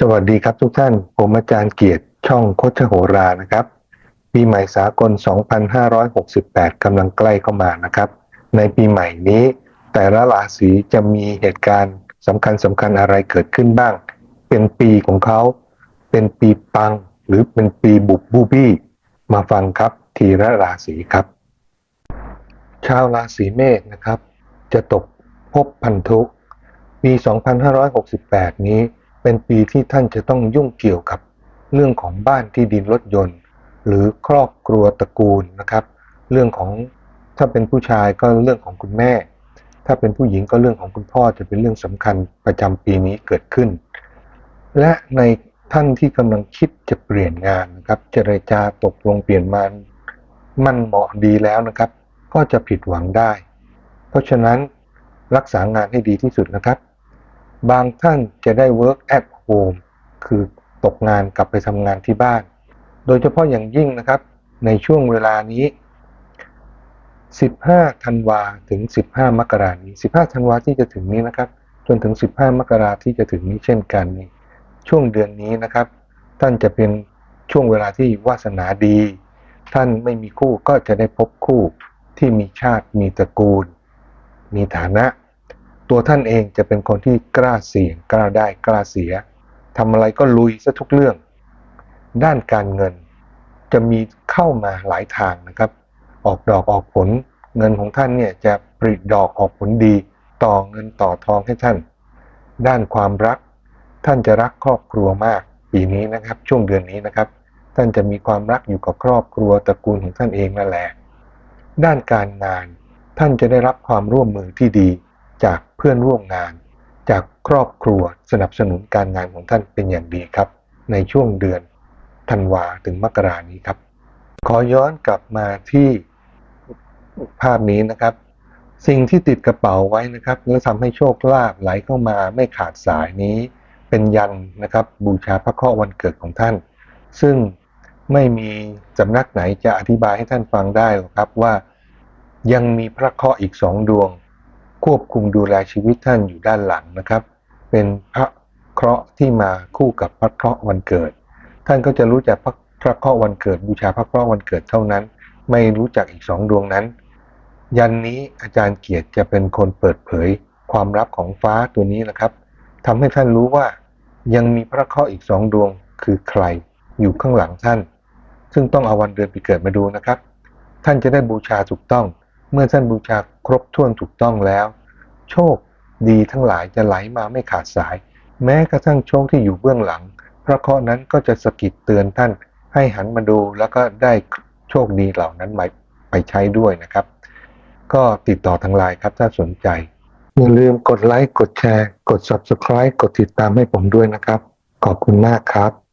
สวัสดีครับทุกท่าน ผมอาจารย์เกียรติช่องโคชโหรานะครับ ปีใหม่สากล 2568 กำลังใกล้เข้ามานะครับ ในปีใหม่นี้ แต่ละราศีจะมีเหตุการณ์สำคัญสำคัญอะไรเกิดขึ้นบ้าง เป็นปีของเขา เป็นปีปัง หรือเป็นปีบุบบูบี้ มาฟังครับ ทีละราศีครับ ชาวราศีเมษนะครับ จะตกภพพันธุ ปี 2568 นี้ เป็นปีที่ท่านจะต้องยุ่งเกี่ยวกับเรื่องของบ้านที่ดินรถยนต์ หรือครอบครัวตระกูลนะครับ เรื่องของถ้าเป็นผู้ชายก็เรื่องของคุณแม่ ถ้าเป็นผู้หญิงก็เรื่องของคุณพ่อจะเป็นเรื่องสำคัญประจำปีนี้เกิดขึ้น และในท่านที่กำลังคิดจะเปลี่ยนงานนะครับเจรจาตกลงเปลี่ยนมันมันเหมาะดีแล้วนะครับ ก็จะผิดหวังได้ เพราะฉะนั้นรักษางานให้ดีที่สุดนะครับ บางท่านจะได้ work at home คือตกงานกลับไปทำงานที่บ้าน โดยเฉพาะอย่างยิ่งนะครับ ในช่วงเวลานี้ 15 ธันวาถึง 15 มกรานี้ 15 ธันวาที่จะถึงนี้นะครับ จนถึง 15 มกราที่จะถึงนี้เช่นกันนี่ช่วงเดือนนี้นะครับ ท่านจะเป็นช่วงเวลาที่วาสนาดี ท่านไม่มีคู่ก็จะได้พบคู่ที่มีชาติมีตระกูล มีฐานะ ตัวท่านเองจะเป็นคนที่กล้าเสี่ยงกล้าได้กล้าเสียทำอะไรก็ลุยซะทุกเรื่อง ด้านการเงินจะมีเข้ามาหลายทางนะครับ ออกดอกออกผล เงินของท่านเนี่ยจะปริดอกออกผลดี ต่อเงินต่อทองให้ท่าน ด้านความรัก ท่านจะรักครอบครัวมากปีนี้นะครับ ช่วงเดือนนี้นะครับ ท่านจะมีความรักอยู่กับครอบครัวตระกูลของท่านเองนั่นแหละ ด้านการงานท่านจะได้รับความร่วมมือที่ดี จากเพื่อนร่วมงาน จากครอบครัวสนับสนุนการงานของท่านเป็นอย่างดีครับ ในช่วงเดือนธันวาถึงมกรานี้ครับ ขอย้อนกลับมาที่ภาพนี้นะครับ สิ่งที่ติดกระเป๋าไว้นะครับ แล้วทำให้โชคลาภไหลเข้ามาไม่ขาดสายนี้เป็นยันนะครับ บูชาพระเคราะห์วันเกิดของท่าน ซึ่งไม่มีสำนักไหนจะอธิบายให้ท่านฟังได้หรอกครับว่ายังมีพระเคราะห์อีกสองดวง ควบคุมดูแลชีวิตท่านอยู่ด้านหลังนะครับ เป็นพระเคราะห์ที่มาคู่กับพระเคราะห์วันเกิด ท่านก็จะรู้จักพระพระเคราะห์วันเกิดบูชาพระเคราะห์วันเกิดเท่านั้น ไม่รู้จักอีกสองดวงนั้น ยันนี้อาจารย์เกียรติจะเป็นคนเปิดเผยความลับของฟ้าตัวนี้นะครับทำให้ท่านรู้ว่ายังมีพระเคราะห์อีกสองดวงคือใครอยู่ข้างหลังท่าน ซึ่งต้องเอาวันเดือนปีเกิดมาดูนะครับ ท่านจะได้บูชาถูกต้อง เมื่อท่านบูชา ครบถ้วนถูกต้องแล้ว โชคดีทั้งหลายจะไหลมาไม่ขาดสาย แม้กระทั่งโชคที่อยู่เบื้องหลัง พระเคราะห์นั้นก็จะสะกิดเตือนท่านให้หันมาดูแล้วก็ได้โชคดีเหล่านั้นไปใช้ด้วยนะครับ ก็ติดต่อทางไลน์ครับถ้าสนใจ อย่าลืมกดไลค์กดแชร์ กด Subscribe กดติดตามให้ผมด้วยนะครับ ขอบคุณมากครับ